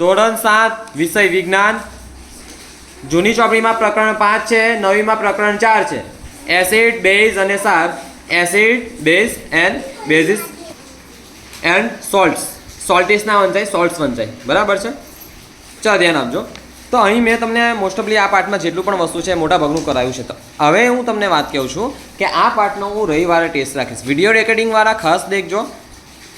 ધોરણ સાત, વિષય વિજ્ઞાન. જૂની ચોપડીમાં પ્રકરણ પાંચ છે, નવીમાં પ્રકરણ ચાર છે. એસિડ બેઝ અને સાર acid base and bases and salts સોલ્ટિસના વંચાય સોલ્ટ્સ વંચાય. બરાબર છે? ચાલો, ધ્યાન આપજો. તો અહીં મેં તમને મોસ્ટ ઓફલી આ પાર્ટમાં જેટલું પણ વસ્તુ છે મોટા ભાગનું કરાયું છે. તો હવે હું તમને વાત કહું છું કે આ પાર્ટનો હું રવિવારે ટેસ્ટ રાખીશ. વીડિયો રેકોર્ડિંગવાળા ખાસ દેખજો.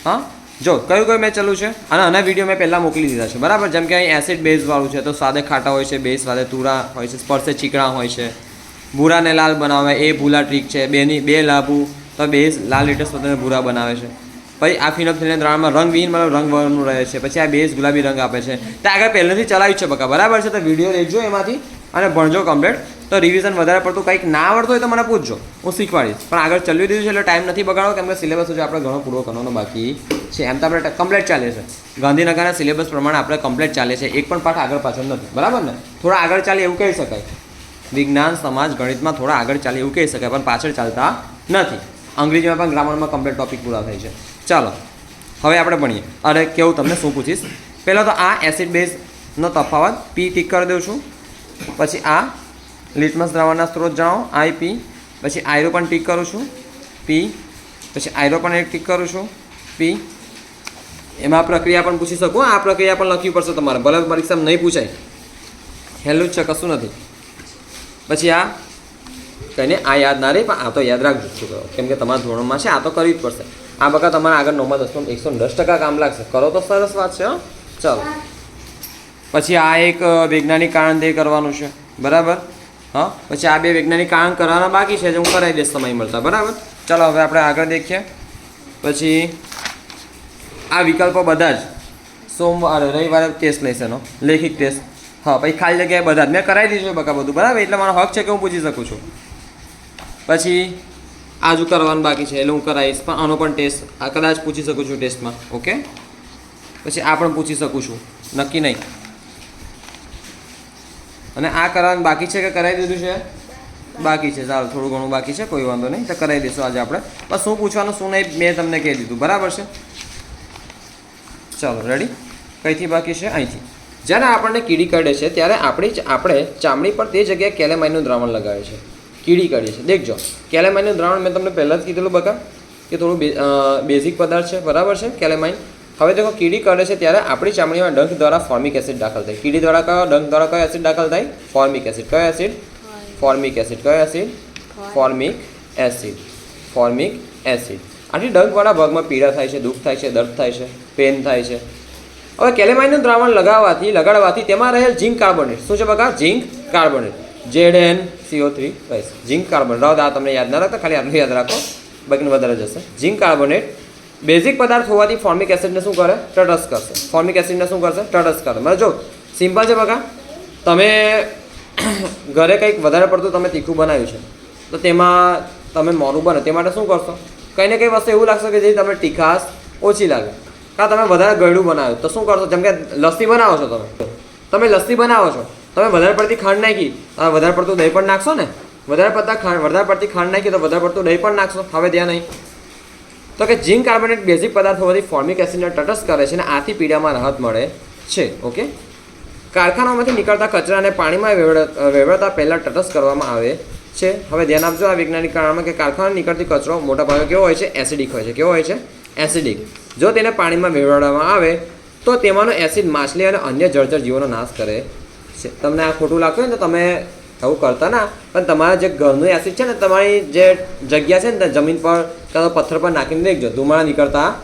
હા? જો, કયું કયું મેં ચાલુ છે? અને આના વીડિયો મેં પહેલાં મોકલી દીધા છે. બરાબર? જેમ કે અહીં એસિડ બેઝવાળું છે, તો સાદે ખાટા હોય છે બેઝ સ્વાદે તુરા હોય છે, સ્પર્શે ચીકણા હોય છે. ભૂરાને લાલ બનાવે, એ ભૂલા ટ્રીક છે. બેની, બે લાભુ, તો બેઝ લાલ લીટર્સ બધાને ભૂરા બનાવે છે. પછી આ ફિનોક્સિલિન દ્રાવણમાં રંગવિહીન મતલબ રંગવર્ણનું રહે છે. પછી આ બેઝ ગુલાબી રંગ આપે છે. તે આગળ પહેલેથી ચલાવ્યું છે બકા. બરાબર છે? તો વીડિયો લેજો એમાંથી અને ભણજો કમ્પ્લેટ તો રિવિઝન વધારે પડતું કંઈક ના આવડતું હોય તો મને પૂછજો. હું શીખવાડીશ. પણ આગળ ચલાવી દીધું છે એટલે ટાઈમ નથી બગાડો કેમ કે સિલેબસ હજુ આપણે ઘણો પૂરો કરવાનો બાકી. છે. એમ તો આપણે કમ્પ્લેટ ચાલે છે. ગાંધીનગરના સિલેબસ પ્રમાણે આપણે કમ્પ્લેટ ચાલે છે. એક પણ પાઠ આગળ પાછળ નથી. બરાબર ને? થોડા આગળ ચાલે એવું કહી શકાય. વિજ્ઞાન, સમાજ, ગણિતમાં થોડા આગળ ચાલે એવું કહી શકાય, પણ પાછળ ચાલતા નથી. અંગ્રેજીમાં પણ ગ્રામરમાં કમ્પ્લેટ ટોપિક પૂરા થાય છે. ચાલો, હવે આપણે ભણીએ. અરે, કેવું તમને? શું પૂછીશ? પહેલાં તો આ એસિડ બેઝનો તફાવત પી ટીક કરી દઉં છું. પછી આ લિટમસ દ્રાવણના સ્ત્રોત જણાવો આઈ પી પછી આયરો પણ ટીક કરું છું. પી પછી આયરો પણ એક ટીક કરું છું. પી એમાં પ્રક્રિયા પણ પૂછી શકું. આ પ્રક્રિયા પણ લખવી પડશે તમારે. ભલે પરીક્ષામાં નહીં પૂછાય. હેલું જ છે, કશું નથી. પછી આ કહીને આ યાદ ના રહે, પણ આ તો યાદ રાખજો કેમ કે તમારા ધોરણમાં છે, આ તો કરવી જ પડશે. આ બકા તમારે આગળ નવમાં દસમાં એકસો દસ ટકા કામ લાગશે. કરો તો સરસ વાત છે, હં. ચાલો. પછી આ એક વૈજ્ઞાનિક કારણ દે કરવાનું છે. બરાબર? હા? પછી આ બે વૈજ્ઞાનિક કારણ કરવાના બાકી છે, જે હું કરાવી દઈશ, સમય મળતા. બરાબર? ચાલો, હવે આપણે આગળ દેખીએ. પછી આ વિકલ્પો બધા જ. સોમવારે, રવિવારે ટેસ્ટ લેશે એનો. લેખિત ટેસ્ટ હા, પછી ખાલી જગ્યાએ બધા જ. મેં કરાવી દીધું બકા બધું. બરાબર? એટલે મારો હક છે કે હું પૂછી શકું છું. પછી આજુ કરવાનું બાકી છે. એટલે હું કરાવીશ. પણ આનો પણ ટેસ્ટ આ કદાચ પૂછી શકું છું ટેસ્ટમાં ઓકે પછી આ પણ પૂછી શકું છું. નક્કી નહીં. અને આ કરવાનું બાકી છે કે કરાવી દીધું છે? બાકી છે. ચાલો, થોડું ઘણું બાકી છે. કોઈ વાંધો નહીં. તો કરાવી દઈશું આજે આપણે. બસ શું પૂછવાનું, શું નહીં, મેં તમને કહી દીધું. બરાબર છે? ચાલો રેડી કઈથી બાકી છે? અહીંથી. જ્યારે આપણને કીડી કરડે છે ત્યારે આપણી જ- આપણે ચામડી પર તે જગ્યાએ કેલેમાઇનનું દ્રાવણ લગાવે છે કીડી કરડી છે દેખજો કેલેમાઇનનું દ્રાવણ મેં તમને પહેલાં જ કીધેલું બકા કે થોડું બે- બેઝિક પદાર્થ છે. બરાબર છે? કેલેમાઇન. હવે દેખો કીડી કરડે છે ત્યારે આપણી ચામડીમાં ડંખ દ્વારા ફોર્મિક એસિડ દાખલ થાય. કીડી દ્વારા કયો? ડંખ દ્વારા કયો એસિડ દાખલ થાય? Formic acid. કયો એસિડ? ફોર્મિક. એસિડ. કયો acid? Formic. Acid. Formic acid. આથી ડંખવાળા ભાગમાં પીડા થાય છે દુઃખ થાય છે દર્દ થાય છે. પેન થાય છે. હવે કેલેમાઇનનું દ્રાવણ લગાવવાથી લગાડવાથી તેમાં રહેલ ઝીંક કાર્બોનેટ. શું છે બકા? Zinc carbonate. Z N CO three કહીશ ઝીંક કાર્બોનેટ. રાવ આ તમને યાદ ના રાખતા, ખાલી આટલું યાદ રાખો. બાકીનું વધારે જશે ઝીંક કાર્બોનેટ બેઝિક પદાર્થ હોવાથી ફોર્મિક એસિડને શું કરે? ટટસ કરશે. ફોર્મિક એસિડને શું કરશે? ટટસ કરે મને જો, સિમ્પલ છે બકા. તમે ઘરે કંઈક વધારે પડતું તમે તીખું બનાવ્યું છે, તો તેમાં તમે મોરું બને. તે માટે શું કરશો? કંઈ ને કંઈ વસ્તુ એવું લાગશે કે જે તમને તીખાશ ઓછી લાગે. કાં તમે વધારે ગળ્યું બનાવ્યું. તો શું કરશો? જેમ કે લસ્સી બનાવો છો તમે. તમે લસ્સી બનાવો છો. તમે વધારે પડતી ખાંડ નાખી. વધારે પડતું દહીં પણ નાખશો ને? વધારે પડતા ખાંડ, વધારે પડતી ખાંડ નાખી તો વધારે પડતું દહીં પણ નાખશો. હવે ત્યાં નહીં. તો કે ઝીંક કાર્બોનેટ બેઝિક પદાર્થ હોવાથી ફોર્મિક એસિડને તટસ્થ કરે છે અને આથી પીડામાં રાહત મળે છે, ઓકે? કારખાનામાંથી નીકળતા કચરાને પાણીમાં વેવડ- વેવડતા પહેલાં તટસ્થ કરવામાં આવે છે. હવે ધ્યાન આપજો આ વૈજ્ઞાનિક કારણમાં કે કારખાના નીકળતી કચરો મોટાભાગે કેવો હોય છે? એસિડિક હોય છે. કેવો હોય છે? એસિડિક. જો તેને પાણીમાં વેવડાવવામાં આવે, તો તેમાંનો એસિડ માછલી અને અન્ય જળચર જીવોનો નાશ કરે છે. તમને આ ખોટું લાગતું હોય ને તો તમે આવું કરતા ના, પણ તમારા જે ઘરનું એસિડ છે ને, તમારી જે જગ્યા છે ને જમીન પર કાં તો પથ્થર પર નાખીને દેખજો. ધુમાડા નીકળતા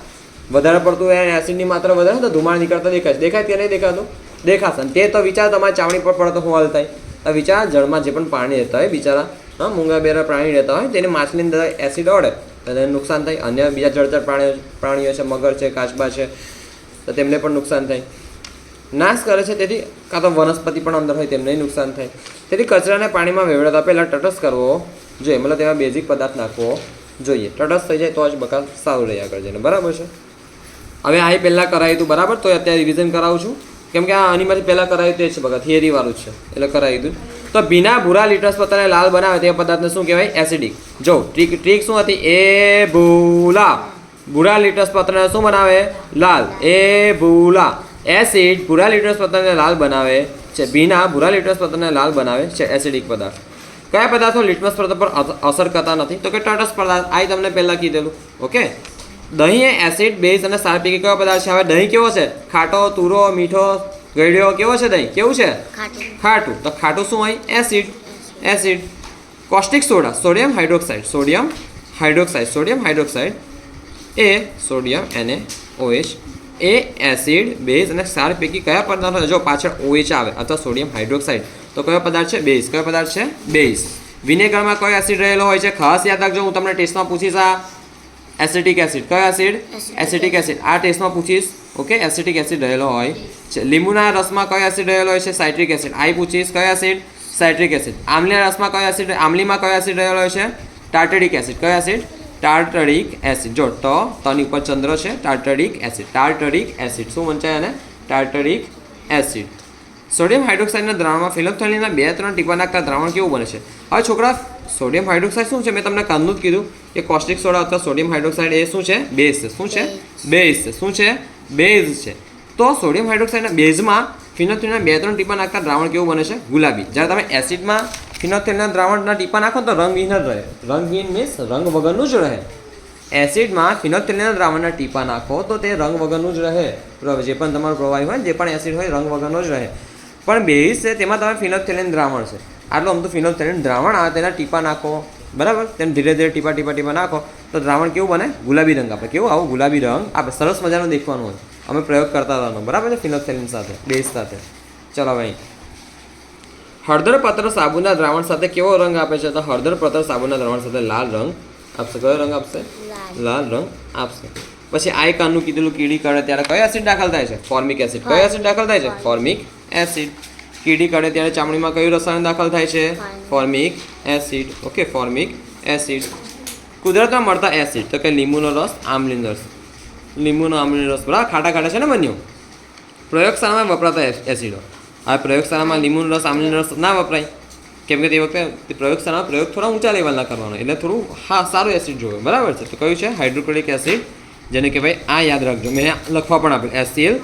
વધારે પડતું એ એસિડની માત્રા વધારે તો ધુમાડા નીકળતા દેખાય. દેખાય ત્યાં નહીં દેખાતું? દેખાશે. તે તો વિચાર તમારી ચાવણી પર પડતો હું શું હાલ થાય? તો વિચાર જળમાં જે પણ પાણી રહેતા હોય, બિચારા, હા, મૂંગા બેરા પ્રાણી રહેતા હોય, તેને માછલીની અંદર એસિડ તો તેને નુકસાન થાય. અન્ય બીજા જળચર પ્રાણીઓ પ્રાણીઓ છે, મગર છે, કાચબા છે, તો તેમને પણ નુકસાન થાય. નાશ કરે છે, તેથી કાં તો વનસ્પતિ પણ અંદર હોય, તેમને નુકસાન થાય. તેથી કચરાને પાણીમાં વેવડાતા પહેલાં તટસ્થ કરવો જોઈએ. મતલબ તેમાં બેઝિક પદાર્થ નાખવો જોઈએ. તટસ્થ થઈ જાય તો જ બકા સારું રહે આગળ જઈને. બરાબર છે? હવે આ પહેલાં કરાયું હતું, બરાબર? તો અત્યારે રિવિઝન કરાવું છું. કેમ કે આ આનીમાંથી પહેલાં કરાયું તે છે, બકા. થિયરી વાળું છે. એટલે કરાવી દીધું તો ભીના ભૂરા લીટર્સ પોતાને લાલ બનાવે તે પદાર્થને શું કહેવાય? એસિડિક જો ટ્રીક ટ્રીક શું હતી? એ ભૂલા. ભૂરા લીટર્સ પત્રને શું બનાવે? લાલ. એ ભૂલા. એસિડ ભૂરા લિટરસ પત્રને લાલ બનાવે છે. ભીના ભૂરા લિટરસ પત્રને લાલ બનાવે છે એસિડિક પદાર્થ. કયા પદાર્થો લિટમસ પદાર્થ પર અસર કરતા નથી? તો કે તટસ્થ પદાર્થ. આ તમને પહેલાં કીધેલું. ઓકે? દહીં એ એસિડ બેઝ અને સાર પૈકી કયો પદાર્થ છે? હવે દહીં કેવો છે? ખાટો, તુરો, મીઠો ગળ્યો કેવો છે દહીં? કેવું છે? ખાટું. તો ખાટું શું હોય? Acid. Acid. Caustic soda. Sodium hydroxide. Sodium hydroxide. Sodium hydroxide. એ સોડિયમ એને ઓએચ એ એસિડ બેઝ અને ક્ષાર પૈકી કયા પદાર્થો જો પાછળ ઓએચ આવે અથવા સોડિયમ હાઇડ્રોક્સાઇડ તો કયો પદાર્થ છે? બેઝ. કયો પદાર્થ છે? બેઝ. વિનેગરમાં કયો એસિડ રહેલો હોય છે? ખાસ યાદ રાખજો હું તમને ટેસ્ટમાં પૂછીશ આ. એસિટિક એસિડ કયો એસિડ? એસિટિક એસિડ આ ટેસ્ટમાં પૂછીશ. ઓકે? એસિટિક એસિડ રહેલો હોય. છે, લીંબુના રસમાં કયો એસિડ રહેલો હોય છે? Citric acid. આઈ પૂછીશ, કયો એસિડ? Citric acid. આમલીના રસમાં કયો એસિડ આમલીમાં કયો એસિડ રહેલો હોય છે? Tartaric acid. કયો એસિડ? Tartaric acid. જો, ટ, તની ઉપર ચંદ્ર છે. Tartaric acid. Tartaric acid. શું વંચાય અને ટાર્ટરિક એસિડ. સોડિયમ હાઇડ્રોક્સાઇડના દ્રાવણમાં ફિલોપ્થેલિનના બે ત્રણ ટીપા નાખતા દ્રાવણ કેવું બને છે? હવે છોકરા, સોડિયમ હાઇડ્રોક્સાઇડ શું છે? મેં તમને કાલનું જ કીધું કે કોસ્ટિક સોડા અથવા સોડિયમ હાઇડ્રોક્સાઇડ એ શું છે? બેઝ છે. શું છે? બેઝ છે. શું છે? બેઝ છે. તો સોડિયમ હાઇડ્રોક્સાઇડના બેઝમાં ફિનોથેલના બે ત્રણ ટીપા નાખતા દ્રાવણ કેવું બને છે? ગુલાબી. જ્યારે તમે એસિડમાં ફિનોથેલના દ્રાવણના ટીપા નાખો તો રંગહીન જ રહે. રંગહીન મીન્સ રંગ વગરનું જ રહે. એસિડમાં ફિનોથેલિનના દ્રાવણના ટીપા નાખો તો તે રંગ વગરનું જ રહે. જે પણ તમારું પ્રવાહી હોય જે પણ એસિડ હોય, રંગ વગરનો જ રહે. પણ બેઝ છે, તેમાં તમે ફિનોથેલિન દ્રાવણ છે. આટલું આમ તો ફિનોથેલિન દ્રાવણ આવે તેના ટીપા નાખો. બરાબર? તેમ ધીરે ધીરે ટીપા ટીપા ટીપા નાખો. તો દ્રાવણ કેવું બને? ગુલાબી રંગ આપે. કેવું? આવું ગુલાબી રંગ આપે. સરસ મજાનું દેખવાનું હોય. અમે પ્રયોગ કરતા હતા બરાબર છે? ફિનોથેલિન સાથે. બેઝ સાથે. ચલો ભાઈ હળદર પત્ર સાબુના દ્રાવણ સાથે કેવો રંગ આપે છે? તો હળદર પત્ર સાબુના દ્રાવણ સાથે લાલ રંગ આપશે. કયો રંગ આપશે? લાલ. લાલ રંગ આપશે. પછી આઈ કાનનું કીધેલું કીડી કરે ત્યારે કયો એસિડ દાખલ થાય છે? ફોર્મિક એસિડ કયો એસિડ દાખલ થાય છે? ફોર્મિક એસિડ કીડી કાઢે ત્યારે ચામડીમાં કયું રસાયણ દાખલ થાય છે? Formic acid. Okay formic acid. કુદરતમાં મળતા એસિડ તો કે લીંબુનો રસ આમલીનો રસ. લીંબુનો આમલીનો રસ. બરાબર ખાટા ખાટા છે ને બન્યું પ્રયોગશાળામાં વપરાતા એસિડો. આ પ્રયોગશાળામાં લીંબુનો રસ આમલીનો રસ ના વપરાય. કેમ કે તે વખતે પ્રયોગશાળામાં પ્રયોગ થોડા ઊંચા લેવલના કરવાનો એટલે થોડું હા સારું એસિડ જોવે. બરાબર છે? તો કયું છે? હાઇડ્રોક્લોરિક એસિડ જેને કહેવાય આ યાદ રાખજો. મેં લખવા પણ આપેલ એસસીએલ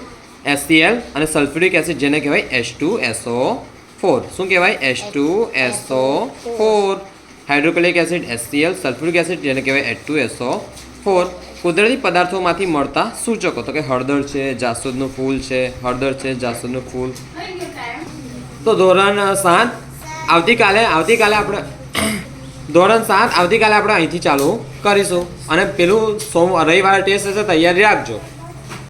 એસસીએલ અને સલ્ફ્યુરિક એસિડ જેને કહેવાય એચ ટુ એસઓ ફોર શું કહેવાય? H two SO four hydrochloric acid SCL sulphuric acid જેને કહેવાય એચ ટુ એસઓ ફોર કુદરતી પદાર્થોમાંથી મળતા સૂચકો, તો કે હળદર છે, જાસૂદનું ફૂલ છે, હળદર છે, જાસૂદનું ફૂલ. તો ધોરણ સાત, આવતીકાલે આવતીકાલે આપણે ધોરણ સાત, આવતીકાલે આપણે અહીંથી ચાલુ કરીશું. અને પેલું સોમ, રવિવારે ટેસ્ટ હશે તૈયારી રાખજો.